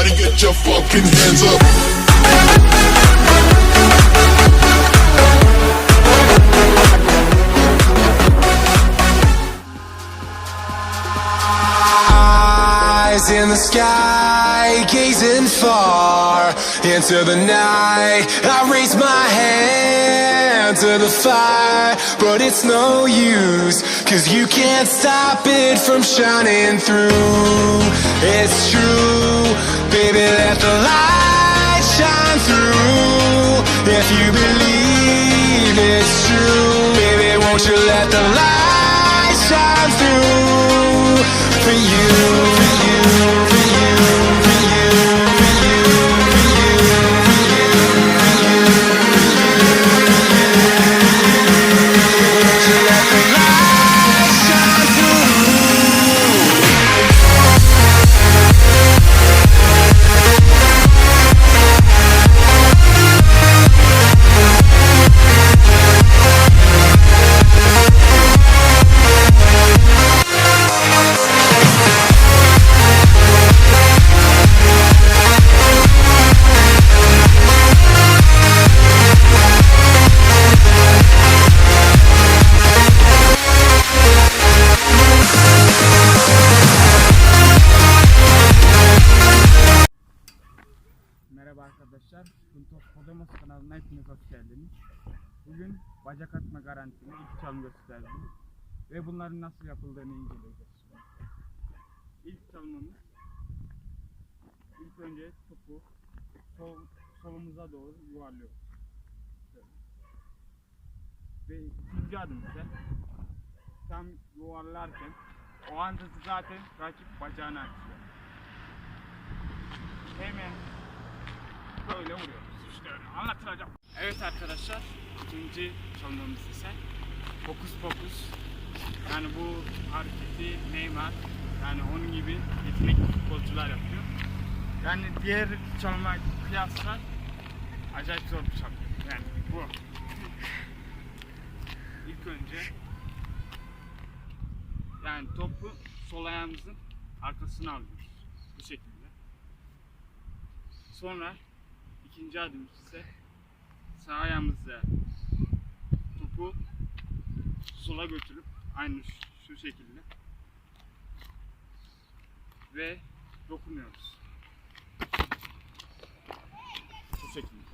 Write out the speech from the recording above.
Everybody get your fucking hands up. Eyes in the sky, gazing far into the night. I raise my hand to the fire, but it's no use, cause you can't stop it from shining through. It's true, let the light shine through. If you believe it's true, baby, won't you let the light shine through arkadaşlar. Puntos Podemos kanalına hepiniz hoş geldiniz. Bugün bacak atma garantili ilk çalım gösterdim. Ve bunların nasıl yapıldığını inceleyeceğiz. İlk çalımımız ilk önce topu sol, solumuza doğru yuvarlıyoruz. Ve ikinci adım ise tam yuvarlarken o anda zaten rakip bacağını açıyor. Böyle vuruyoruz. İşte öyle anlatılacak. Evet arkadaşlar, ikinci çalımımız ise fokus fokus. Yani bu hareketi Neymar, yani onun gibi yetenekli futbolcular yapıyor. Yani diğer çalıma kıyasla acayip zor bir çalım. Yani bu. İlk önce yani topu sol ayağımızın arkasına alıyoruz. Bu şekilde. Sonra ikinci adım ise sağ ayağımızla topu sola götürüp aynı şu şekilde ve dokunuyoruz. Bu şekilde.